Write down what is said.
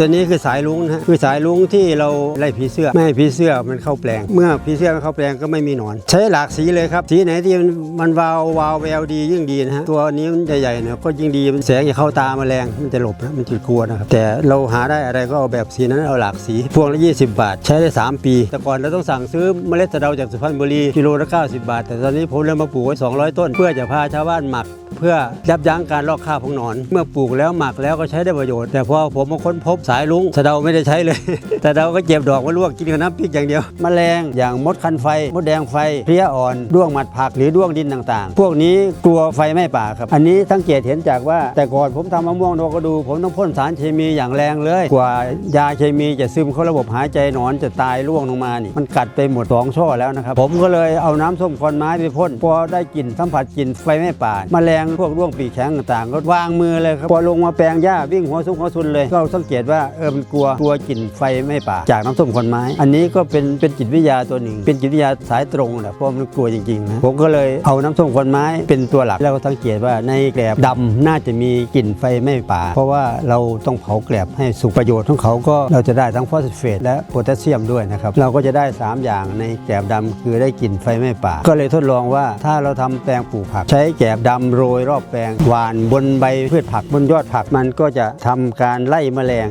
ตัวนี้คือสายลุงนะฮะคือสายลุงที่เราไล่ผีเสื้อไม่ให้ผีเสื้อมันเข้าแปลง เมื่อผีเสื้อเข้าแปลงก็ไม่มีหนอน ใช้หลากสีเลยครับสีไหนที่มันวาววาวแววดียิ่งดีนะฮะตัวนี้มันใหญ่ๆเนี่ยก็ยิ่งดีมันแสงจะเข้าตาแมลงมันจะหลบนะมันจะกลัวนะครับแต่เราหาได้อะไรก็เอาแบบสีนั้นเอาหลากสีพวงละ 20 บาท ใช้ได้ 3 ปี แต่ก่อนเราต้องสั่งซื้อเมล็ดสะเดาจากสุพรรณบุรีกิโลละ90 บาท แต่ตอนนี้ผมเริ่มมาปลูกไว้200 ต้น เพื่อจะพาชาวบ้านหมัก พื่อยับยั้งการลอกคราบของหนอน เมื่อปลูกแล้วหมักแล้วก็ใช้ได้ประโยชน์ แต่พอผมมาค้นพบสายลุงสะเดาไม่ได้ใช้เลยสะเดาก็เจ็บดอกมาลวกกินกับน้ำพริกอย่างเดียวแมลงอย่างมดคันไฟ มดแดงไฟเพลี้ยอ่อนด้วงหมัดผักหรือด้วงดินต่างๆ พวกนี้กลัวไฟไม้ป่าครับ อันนี้สังเกตเห็นจากว่า แต่ก่อนผมทำมะม่วงโดกระดูผมต้องพ่นสารเคมีอย่างแรงเลย กว่ายาเคมีจะซึมเข้าระบบหายใจหนอนจะตายร่วงลงมานี่มันกัดไปหมดสองช่อแล้วนะครับผมก็เลยเอาน้ำส้มควันไม้ไปพ่นพอได้กลิ่นสัมผัสกลิ่นไฟไม้ป่าแมลงพวกร่วงปีกแข็งต่างๆก็วางมือเลยครับพอลงมาแปลงหญ้าวิ่งหัวซุกหัวซุนเลยก็สังเกตว่าเออมันกลัวกลัวกลิ่นไฟไม้ป่าจากน้ำส้มคนไม้ อันนี้ก็เป็นเป็นจิตวิทยาตัวหนึ่ง เป็นจิตวิทยาสายตรงแหละเพราะมันกลัวจริงๆนะผมก็เลยเอาน้ำส้มคนไม้เป็นตัวหลักแล้วก็สังเกตว่าในแกลบดำน่าจะมีกลิ่นไฟไม้ป่า เพราะว่าเราต้องเผาแกลบให้สุกประโยชน์ของเขาก็เราจะได้ทั้งฟอสเฟตและโพแทสเซียมด้วยนะครับเราก็จะได้ 3 อย่างในแกลบดำคือได้กลิ่นไฟไม้ป่า ก็เลยทดลองว่าถ้าเราทำแปลงปลูกผัก ใช้แกลบดำโรยยรอบแปลงหวานบนใบพืชผักบนยอดผักมันก็จะทำการไล่แมลง